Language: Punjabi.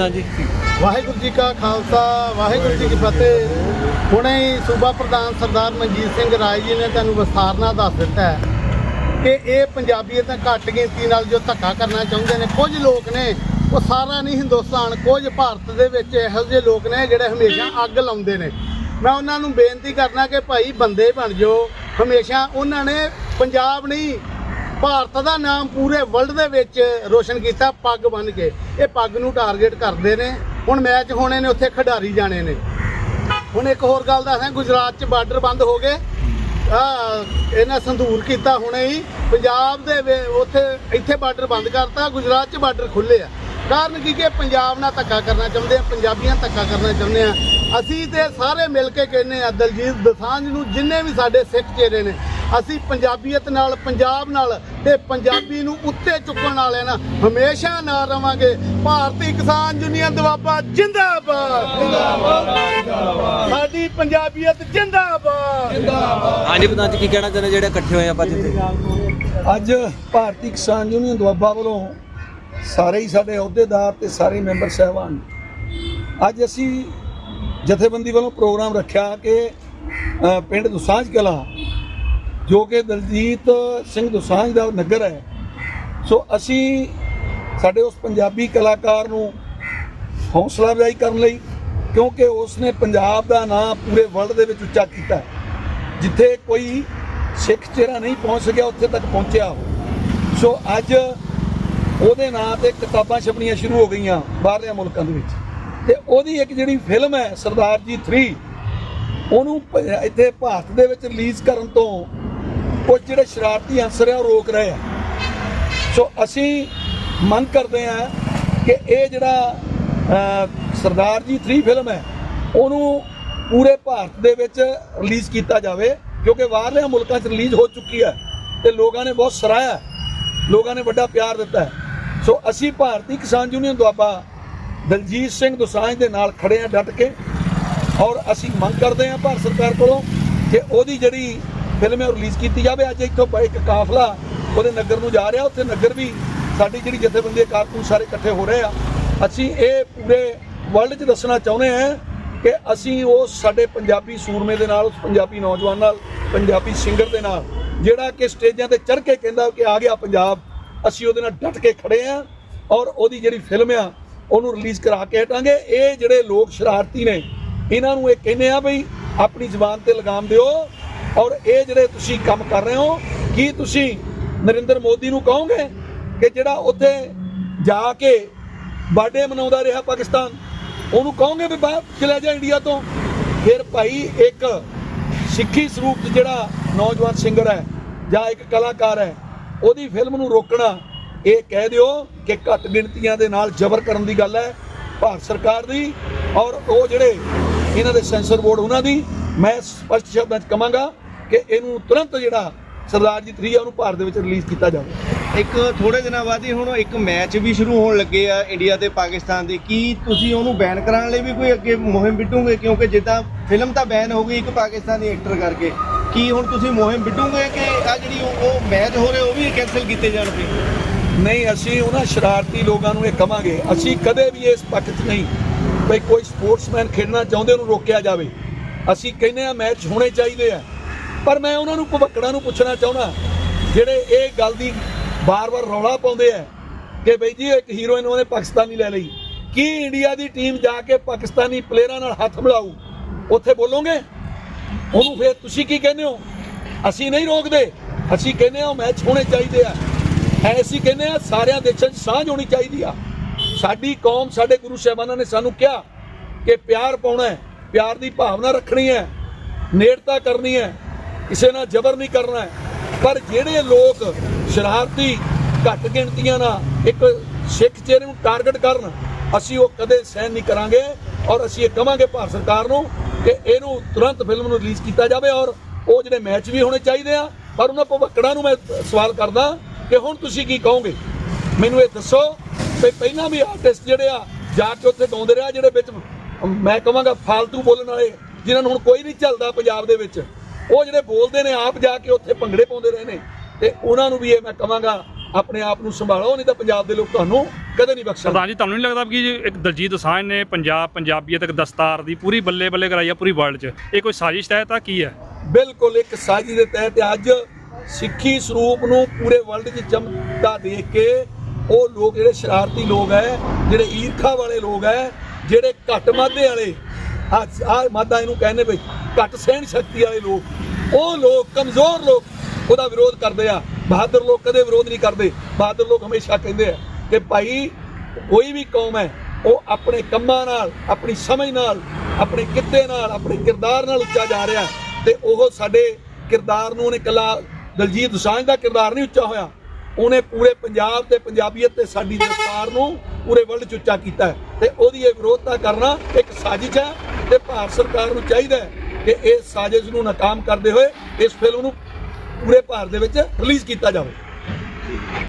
ਹਾਂਜੀ ਜੀ? ਵਾਹਿਗੁਰੂ ਜੀ ਕਾ ਖਾਲਸਾ, ਵਾਹਿਗੁਰੂ ਜੀ ਕੀ ਫਤਿਹ। ਹੁਣੇ ਹੀ ਸੂਬਾ ਪ੍ਰਧਾਨ ਸਰਦਾਰ ਮਨਜੀਤ ਸਿੰਘ ਰਾਏ ਜੀ ਨੇ ਤੁਹਾਨੂੰ ਵਿਸਥਾਰ ਨਾਲ ਦੱਸ ਦਿੱਤਾ ਹੈ ਕਿ ਇਹ ਪੰਜਾਬੀਅਤ ਘੱਟ ਗਿਣਤੀ ਨਾਲ ਜੋ ਧੱਕਾ ਕਰਨਾ ਚਾਹੁੰਦੇ ਨੇ, ਕੁਝ ਲੋਕ ਨੇ, ਉਹ ਸਾਰਾ ਨਹੀਂ ਹਿੰਦੁਸਤਾਨ, ਕੁਝ ਭਾਰਤ ਦੇ ਵਿੱਚ ਇਹੋ ਜਿਹੇ ਲੋਕ ਨੇ ਜਿਹੜੇ ਹਮੇਸ਼ਾ ਅੱਗ ਲਾਉਂਦੇ ਨੇ। ਮੈਂ ਉਹਨਾਂ ਨੂੰ ਬੇਨਤੀ ਕਰਨਾ ਕਿ ਭਾਈ ਬੰਦੇ ਬਣ ਜਾਓ। ਹਮੇਸ਼ਾ ਉਹਨਾਂ ਨੇ ਪੰਜਾਬ ਨਹੀਂ ਭਾਰਤ ਦਾ ਨਾਮ ਪੂਰੇ ਵਰਲਡ ਦੇ ਵਿੱਚ ਰੋਸ਼ਨ ਕੀਤਾ, ਪੱਗ ਬੰਨ ਕੇ। ਇਹ ਪੱਗ ਨੂੰ ਟਾਰਗੇਟ ਕਰਦੇ ਨੇ। ਹੁਣ ਮੈਚ ਹੋਣੇ ਨੇ, ਉੱਥੇ ਖਿਡਾਰੀ ਜਾਣੇ ਨੇ। ਹੁਣ ਇੱਕ ਹੋਰ ਗੱਲ ਦੱਸਾਂ, ਗੁਜਰਾਤ 'ਚ ਬਾਰਡਰ ਬੰਦ ਹੋ ਗਏ। ਆ, ਇਹਨਾਂ ਸੰਧੂਰ ਕੀਤਾ ਹੁਣੇ ਹੀ। ਪੰਜਾਬ ਦੇ ਉੱਥੇ, ਇੱਥੇ ਬਾਰਡਰ ਬੰਦ ਕਰਤਾ। ਗੁਜਰਾਤ 'ਚ ਬਾਰਡਰ ਖੁੱਲੇ ਆ। ਕਾਰਨ ਕੀ ਕਿ ਪੰਜਾਬ ਨਾਲ ਧੱਕਾ ਕਰਨਾ ਚਾਹੁੰਦੇ ਆ, ਪੰਜਾਬੀਆਂ ਧੱਕਾ ਕਰਨਾ ਚਾਹੁੰਦੇ ਆ। ਅਸੀਂ ਤੇ ਸਾਰੇ ਮਿਲ ਕੇ ਕਹਿੰਦੇ ਆ, ਦਲਜੀਤ ਦਸਾਂਝ ਨੂੰ ਜਿੰਨੇ ਵੀ ਸਾਡੇ ਸਿੱਖ ਚਿਹਰੇ ਨੇ ਅਸੀਂ ਪੰਜਾਬੀਅਤ ਨਾਲ ਪੰਜਾਬ ਨਾਲ ਤੇ ਪੰਜਾਬੀ ਨੂੰ ਉੱਤੇ ਚੁੱਕਣ ਵਾਲੇ ਨਾਲ ਹਮੇਸ਼ਾ ਨਾਲ ਰਵਾਂਗੇ। ਭਾਰਤੀ ਕਿਸਾਨ ਯੂਨੀਅਨ ਦਵਾਬਾ ਜਿੰਦਾਬਾਦ। ਜਿੰਦਾਬਾਦ ਸਾਡੀ ਪੰਜਾਬੀਅਤ ਜਿੰਦਾਬਾਦ। ਹਾਂਜੀ ਪ੍ਰਧਾਨ ਜੀ ਕੀ ਕਹਿਣਾ ਚਾਹੁੰਦੇ ਜਿਹੜੇ ਇਕੱਠੇ ਹੋਏ ਆਪਾਂ ਜਿੱਥੇ ਅੱਜ ਭਾਰਤੀ ਕਿਸਾਨ ਯੂਨੀਅਨ ਦੁਆਬਾ ਵੱਲੋਂ ਸਾਰੇ ਹੀ ਸਾਡੇ ਅਹੁਦੇਦਾਰ ਤੇ ਸਾਰੇ ਮੈਂਬਰ ਸਹਿਬਾਨ ਅੱਜ ਅਸੀਂ ਜਥੇਬੰਦੀ ਵੱਲੋਂ ਪ੍ਰੋਗਰਾਮ ਰੱਖਿਆ ਕਿ ਪਿੰਡ ਦੁਸਾਂਝ ਕਲਾ ਜੋ ਕਿ ਦਲਜੀਤ ਸਿੰਘ ਦੁਸਾਂਝ ਦਾ ਨਗਰ ਹੈ। ਸੋ ਅਸੀਂ ਸਾਡੇ ਉਸ ਪੰਜਾਬੀ ਕਲਾਕਾਰ ਨੂੰ ਹੌਸਲਾ ਅਫਜ਼ਾਈ ਕਰਨ ਲਈ, ਕਿਉਂਕਿ ਉਸ ਨੇ ਪੰਜਾਬ ਦਾ ਨਾਂ ਪੂਰੇ ਵਰਲਡ ਦੇ ਵਿੱਚ ਉੱਚਾ ਕੀਤਾ ਜਿੱਥੇ ਕੋਈ ਸਿੱਖ ਚਿਹਰਾ ਨਹੀਂ ਪਹੁੰਚ ਸਕਿਆ, ਉੱਥੇ ਤੱਕ ਪਹੁੰਚਿਆ ਉਹ। ਸੋ ਅੱਜ ਉਹਦੇ ਨਾਂ ਤੇ ਕਿਤਾਬਾਂ ਛਪਣੀਆਂ ਸ਼ੁਰੂ ਹੋ ਗਈਆਂ ਬਾਹਰਲੇ ਮੁਲਕਾਂ ਦੇ ਵਿੱਚ। ਤੇ ਉਹਦੀ ਇੱਕ ਜਿਹੜੀ ਫਿਲਮ ਹੈ ਸਰਦਾਰ ਜੀ 3 ਉਹਨੂੰ ਇੱਥੇ ਭਾਰਤ ਦੇ ਵਿੱਚ ਰਿਲੀਜ਼ ਕਰਨ ਤੋਂ ਉਹ ਜਿਹੜੇ ਸ਼ਰਾਰਤੀ ਅਨਸਰ ਆ, ਉਹ ਰੋਕ ਰਹੇ ਆ। ਸੋ ਅਸੀਂ ਮੰਗ ਕਰਦੇ ਆ ਕਿ ਇਹ ਜਿਹੜਾ ਸਰਦਾਰ ਜੀ 3 ਫਿਲਮ ਹੈ, ਉਹਨੂੰ ਪੂਰੇ ਭਾਰਤ ਦੇ ਵਿੱਚ ਰਿਲੀਜ਼ ਕੀਤਾ ਜਾਵੇ, ਕਿਉਂਕਿ ਬਾਹਰਲੇ ਮੁਲਕਾਂ 'ਚ ਰਿਲੀਜ਼ ਹੋ ਚੁੱਕੀ ਹੈ ਤੇ ਲੋਕਾਂ ਨੇ ਬਹੁਤ ਸਰਾਇਆ ਲੋਕਾਂ ਨੇ ਵੱਡਾ ਪਿਆਰ ਦਿੱਤਾ ਹੈ। ਸੋ ਅਸੀਂ ਭਾਰਤੀ ਕਿਸਾਨ ਯੂਨੀਅਨ ਦੁਆਬਾ ਦਲਜੀਤ ਸਿੰਘ ਦੋਸਾਂਝ ਦੇ ਨਾਲ ਖੜੇ ਆ ਡਟ ਕੇ ਔਰ ਅਸੀਂ ਮੰਗ ਕਰਦੇ ਹਾਂ ਭਾਰਤ ਸਰਕਾਰ ਕੋਲੋਂ ਕਿ ਉਹਦੀ ਜਿਹੜੀ ਫਿਲਮ ਹੈ ਰਿਲੀਜ਼ ਕੀਤੀ ਜਾਵੇ। ਅੱਜ ਇੱਥੋਂ ਇੱਕ ਕਾਫਲਾ ਉਹਦੇ ਨਗਰ ਨੂੰ ਜਾ ਰਿਹਾ। ਉੱਥੇ ਨਗਰ ਵੀ ਸਾਡੀ ਜਿਹੜੀ ਜਥੇਬੰਦੀ ਦੇ ਸਾਰੇ ਇਕੱਠੇ ਹੋ ਰਹੇ ਆ। ਅਸੀਂ ਇਹ ਪੂਰੇ ਵਰਲਡ 'ਚ ਦੱਸਣਾ ਚਾਹੁੰਦੇ ਹਾਂ ਕਿ ਅਸੀਂ ਉਹ ਸਾਡੇ ਪੰਜਾਬੀ ਸੂਰਮੇ ਦੇ ਨਾਲ ਉਸ ਪੰਜਾਬੀ ਨੌਜਵਾਨ ਨਾਲ, ਪੰਜਾਬੀ ਸਿੰਗਰ ਦੇ ਨਾਲ, ਜਿਹੜਾ ਕਿ ਸਟੇਜਾਂ ਤੇ ਚੜ੍ਹ ਕੇ ਕਹਿੰਦਾ ਕਿ ਆ ਗਿਆ ਪੰਜਾਬ, ਅਸੀਂ ਉਹਦੇ ਨਾਲ ਡਟ ਕੇ ਖੜੇ ਆ ਔਰ ਉਹਦੀ ਜਿਹੜੀ ਫਿਲਮ ਆ, ਉਹਨੂੰ ਰਿਲੀਜ਼ ਕਰਾ ਕੇ ਹਟਾਂਗੇ। ਇਹ ਜਿਹੜੇ ਲੋਕ ਸ਼ਰਾਰਤੀ ਨੇ, ਇਹਨਾਂ ਨੂੰ ਇਹ ਕਹਿੰਦੇ ਆ ਬਈ, ਆਪਣੀ ਜ਼ੁਬਾਨ ਤੇ ਲਗਾਮ ਦਿਓ। ਔਰ ਇਹ ਜਿਹੜੇ ਤੁਸੀਂ ਕੰਮ ਕਰ ਰਹੇ ਹੋ, ਕੀ ਤੁਸੀਂ ਨਰਿੰਦਰ ਮੋਦੀ ਨੂੰ ਕਹੋਗੇ ਕਿ ਜਿਹੜਾ ਉੱਥੇ ਜਾ ਕੇ ਬਰਥਡੇ ਮਨਾਉਂਦਾ ਰਿਹਾ ਪਾਕਿਸਤਾਨ, ਉਹਨੂੰ ਕਹੋਗੇ ਵੀ ਬਾਹਰ ਚਲੇ ਜਾ ਇੰਡੀਆ ਤੋਂ? ਫਿਰ ਭਾਈ ਇੱਕ ਸਿੱਖੀ ਸਰੂਪ 'ਚ ਜਿਹੜਾ ਨੌਜਵਾਨ ਸਿੰਗਰ ਹੈ ਜਾਂ ਇੱਕ ਕਲਾਕਾਰ ਹੈ, ਉਹਦੀ ਫਿਲਮ ਨੂੰ ਰੋਕਣਾ, ਇਹ ਕਹਿ ਦਿਓ ਕਿ ਘੱਟ ਗਿਣਤੀਆਂ ਦੇ ਨਾਲ ਜ਼ਬਰ ਕਰਨ ਦੀ ਗੱਲ ਹੈ ਭਾਰਤ ਸਰਕਾਰ ਦੀ ਔਰ ਉਹ ਜਿਹੜੇ ਇਹਨਾਂ ਦੇ ਸੈਂਸਰ ਬੋਰਡ ਉਹਨਾਂ ਦੀ, ਮੈਂ ਸਪਸ਼ਟ ਸ਼ਬਦਾਂ 'ਚ ਕਹਾਂਗਾ ਕਿ ਇਹਨੂੰ ਤੁਰੰਤ ਜਿਹੜਾ ਸਰਦਾਰ ਜੀ 3 ਆ ਉਹਨੂੰ ਭਾਰਤ ਦੇ ਵਿੱਚ ਰਿਲੀਜ਼ ਕੀਤਾ ਜਾਵੇ। ਇੱਕ ਥੋੜੇ ਦਿਨਾਂ ਬਾਅਦ ਹੀ ਹੁਣ ਇੱਕ ਮੈਚ ਵੀ ਸ਼ੁਰੂ ਹੋਣ ਲੱਗੇ ਆ ਇੰਡੀਆ ਤੇ ਪਾਕਿਸਤਾਨ ਦੇ। ਕੀ ਤੁਸੀਂ ਉਹਨੂੰ ਬੈਨ ਕਰਾਉਣ ਲਈ ਵੀ ਕੋਈ ਅੱਗੇ ਮੁਹਿੰਮ ਵਿੱਢੋਗੇ? ਕਿਉਂਕਿ ਜਿੱਦਾਂ ਫਿਲਮ ਤਾਂ ਬੈਨ ਹੋ ਗਈ ਇੱਕ ਪਾਕਿਸਤਾਨੀ ਐਕਟਰ ਕਰਕੇ। ਕੀ ਹੁਣ ਤੁਸੀਂ ਮੁਹਿੰਮ ਵਿੱਢੋਗੇ ਕਿ ਆ ਜਿਹੜੀ ਉਹ- ਮੈਚ ਹੋ ਰਹੇ ਉਹ ਵੀ ਕੈਨਸਲ ਕੀਤੇ ਜਾਣਗੇ ਨਹੀਂ ਅਸੀਂ ਉਹਨਾਂ ਸ਼ਰਾਰਤੀ ਲੋਕਾਂ ਨੂੰ ਇਹ ਕਵਾਂਗੇ ਅਸੀਂ ਕਦੇ ਵੀ ਇਸ ਪੱਖ 'ਚ ਨਹੀਂ ਬਈ ਕੋਈ ਸਪੋਰਟਸਮੈਨ ਖੇਡਣਾ ਚਾਹੁੰਦੇ ਉਹਨੂੰ ਰੋਕਿਆ ਜਾਵੇ। ਅਸੀਂ ਕਹਿੰਦੇ ਆ ਮੈਚ ਹੋਣੇ ਚਾਹੀਦੇ ਆ। ਪਰ ਮੈਂ ਉਹਨਾਂ ਨੂੰ ਭਵੱਕੜਾਂ ਨੂੰ ਪੁੱਛਣਾ ਚਾਹੁੰਦਾ, ਜਿਹੜੇ ਇਹ ਗੱਲ ਦੀ ਬਾਰ-ਬਾਰ ਰੌਲਾ ਪਾਉਂਦੇ ਆ ਕਿ ਬਈ ਜੀ, ਇੱਕ ਹੀਰੋਇਨ ਉਹਨੇ ਪਾਕਿਸਤਾਨੀ ਲੈ ਲਈ। ਕੀ ਇੰਡੀਆ ਦੀ ਟੀਮ ਜਾ ਕੇ ਪਾਕਿਸਤਾਨੀ ਪਲੇਅਰਾਂ ਨਾਲ ਹੱਥ ਮਿਲਾਊ? ਉੱਥੇ ਬੋਲੋਗੇ? ਉਹਨੂੰ ਫਿਰ ਤੁਸੀਂ ਕੀ ਕਹਿੰਦੇ ਹੋ? ਅਸੀਂ ਨਹੀਂ ਰੋਕਦੇ। ਅਸੀਂ ਕਹਿੰਦੇ ਹਾਂ ਉਹ ਮੈਚ ਹੋਣੇ ਚਾਹੀਦੇ ਆ। ਐਸੀ ਕਹਿੰਦੇ ਆ ਸਾਰਿਆਂ ਦੇਸ਼ਾਂ 'ਚ ਸਾਂਝ ਹੋਣੀ ਚਾਹੀਦੀ ਆ। ਸਾਡੀ ਕੌਮ, ਸਾਡੇ ਗੁਰੂ ਸਾਹਿਬਾਨਾਂ ਨੇ ਸਾਨੂੰ ਕਿਹਾ ਕਿ ਪਿਆਰ ਪਾਉਣਾ ਹੈ, ਪਿਆਰ ਦੀ ਭਾਵਨਾ ਰੱਖਣੀ ਹੈ, ਨੇੜਤਾ ਕਰਨੀ ਹੈ। ਕਿਸੇ ਨਾਲ ਜ਼ਬਰ ਨਹੀਂ ਕਰਨਾ ਹੈ। ਪਰ ਜਿਹੜੇ ਲੋਕ ਸ਼ਰਾਰਤੀ ਘੱਟ ਗਿਣਤੀਆਂ ਨਾਲ ਇੱਕ ਸਿੱਖ ਚਿਹਰੇ ਨੂੰ ਟਾਰਗੇਟ ਕਰਨ, ਅਸੀਂ ਉਹ ਕਦੇ ਸਹਿਣ ਨਹੀਂ ਕਰਾਂਗੇ ਔਰ ਅਸੀਂ ਇਹ ਕਵਾਂਗੇ ਭਾਰਤ ਸਰਕਾਰ ਨੂੰ ਕਿ ਇਹਨੂੰ ਤੁਰੰਤ ਫਿਲਮ ਨੂੰ ਰਿਲੀਜ਼ ਕੀਤਾ ਜਾਵੇ ਔਰ ਉਹ ਜਿਹੜੇ ਮੈਚ ਵੀ ਹੋਣੇ ਚਾਹੀਦੇ ਆ, ਪਰ ਉਹਨਾਂ ਭਵੱਕੜਾਂ ਨੂੰ ਮੈਂ ਸਵਾਲ ਕਰਦਾ ਕਿ ਹੁਣ ਤੁਸੀਂ ਕੀ ਕਹੋਗੇ? ਮੈਨੂੰ ਇਹ ਦੱਸੋ ਕਿ ਪਹਿਲਾਂ ਵੀ ਆਰਟਿਸਟ ਜਿਹੜੇ ਆ, ਜਾ ਕੇ ਉੱਥੇ ਗਾਉਂਦੇ ਰਿਹਾ, ਜਿਹੜੇ ਵਿੱਚ ਮੈਂ ਕਹਾਂਗਾ ਫਾਲਤੂ ਬੋਲਣ ਵਾਲੇ, ਜਿਨ੍ਹਾਂ ਨੂੰ ਹੁਣ ਕੋਈ ਨਹੀਂ ਚੱਲਦਾ ਪੰਜਾਬ ਦੇ ਵਿੱਚ। ਉਹ ਜਿਹੜੇ ਬੋਲਦੇ ਨੇ ਆਪ ਜਾ ਕੇ ਉੱਥੇ ਭੰਗੜੇ ਪਾਉਂਦੇ ਰਹੇ ਨੇ ਤੇ ਉਹਨਾਂ ਨੂੰ ਵੀ ਇਹ ਮੈਂ ਕਹਾਂਗਾ ਆਪਣੇ ਆਪ ਨੂੰ ਸੰਭਾਲੋ ਨਹੀਂ ਤਾਂ ਪੰਜਾਬ ਦੇ ਲੋਕ ਤੁਹਾਨੂੰ ਕਦੇ ਨਹੀਂ ਬਖਸ਼ਣਗੇ। ਪ੍ਰਧਾਨ ਜੀ ਤੁਹਾਨੂੰ ਨਹੀਂ ਲੱਗਦਾ ਕਿ ਇੱਕ ਦਲਜੀਤ ਦੋਸਾਂਝ ਨੇ ਪੰਜਾਬ ਪੰਜਾਬੀਅਤ ਇੱਕ ਦਸਤਾਰ ਦੀ ਪੂਰੀ ਬੱਲੇ ਬੱਲੇ ਕਰਾਈ ਆ ਪੂਰੀ ਵਰਲਡ 'ਚ? ਇਹ ਕੋਈ ਸਾਜ਼ਿਸ਼ ਹੈ ਤਾਂ ਕੀ ਹੈ? ਬਿਲਕੁਲ ਇੱਕ ਸਾਜ਼ੀ ਦੇ ਤਹਿਤ ਅੱਜ ਸਿੱਖੀ ਸਰੂਪ ਨੂੰ ਪੂਰੇ ਵਰਲਡ 'ਚ ਚਮਕਦਾ ਦੇਖ ਕੇ ਉਹ ਲੋਕ ਜਿਹੜੇ ਸ਼ਰਾਰਤੀ ਲੋਕ ਹੈ ਜਿਹੜੇ ਈਰਖਾ ਵਾਲੇ ਲੋਕ ਹੈ ਜਿਹੜੇ ਘੱਟ ਮਾਦੇ ਵਾਲੇ ਆ ਆ ਮਾਦਾ ਇਹਨੂੰ ਕਹਿੰਦੇ ਵੀ ਘੱਟ ਸਹਿਣ ਸ਼ਕਤੀ ਵਾਲੇ ਲੋਕ, ਉਹ ਲੋਕ, ਕਮਜ਼ੋਰ ਲੋਕ, ਉਹਦਾ ਵਿਰੋਧ ਕਰਦੇ ਆ। ਬਹਾਦਰ ਲੋਕ ਕਦੇ ਵਿਰੋਧ ਨਹੀਂ ਕਰਦੇ। ਬਹਾਦਰ ਲੋਕ ਹਮੇਸ਼ਾ ਕਹਿੰਦੇ ਆ ਕਿ ਭਾਈ, ਕੋਈ ਵੀ ਕੌਮ ਹੈ, ਉਹ ਆਪਣੇ ਕੰਮਾਂ ਨਾਲ, ਆਪਣੀ ਸਮਝ ਨਾਲ, ਆਪਣੇ ਕਿੱਤੇ ਨਾਲ, ਆਪਣੇ ਕਿਰਦਾਰ ਨਾਲ ਉੱਚਾ ਜਾ ਰਿਹਾ ਤੇ ਉਹ ਸਾਡੇ ਕਿਰਦਾਰ ਨੂੰ ਉਹਨੇ ਇਕੱਲਾ ਦਲਜੀਤ ਦੁਸਾਂਝ ਦਾ ਕਿਰਦਾਰ ਨਹੀਂ ਉੱਚਾ ਹੋਇਆ। ਉਹਨੇ ਪੂਰੇ ਪੰਜਾਬ ਤੇ ਪੰਜਾਬੀਅਤ ਤੇ ਸਾਡੀ ਦਸਤਾਰ ਨੂੰ ਪੂਰੇ ਵਰਲਡ 'ਚ ਉੱਚਾ ਕੀਤਾ ਹੈ ਤੇ ਉਹਦੀ ਇਹ ਵਿਰੋਧਤਾ ਕਰਨਾ ਇੱਕ ਸਾਜ਼ਿਸ਼ ਹੈ ਤੇ ਭਾਰਤ ਸਰਕਾਰ ਨੂੰ ਚਾਹੀਦਾ ਹੈ ਕਿ ਇਸ ਸਾਜ਼ਿਸ਼ ਨੂੰ ਨਾਕਾਮ ਕਰਦੇ ਹੋਏ ਇਸ ਫਿਲਮ ਨੂੰ ਪੂਰੇ ਭਾਰਤ ਦੇ ਵਿੱਚ ਰਿਲੀਜ਼ ਕੀਤਾ ਜਾਵੇ।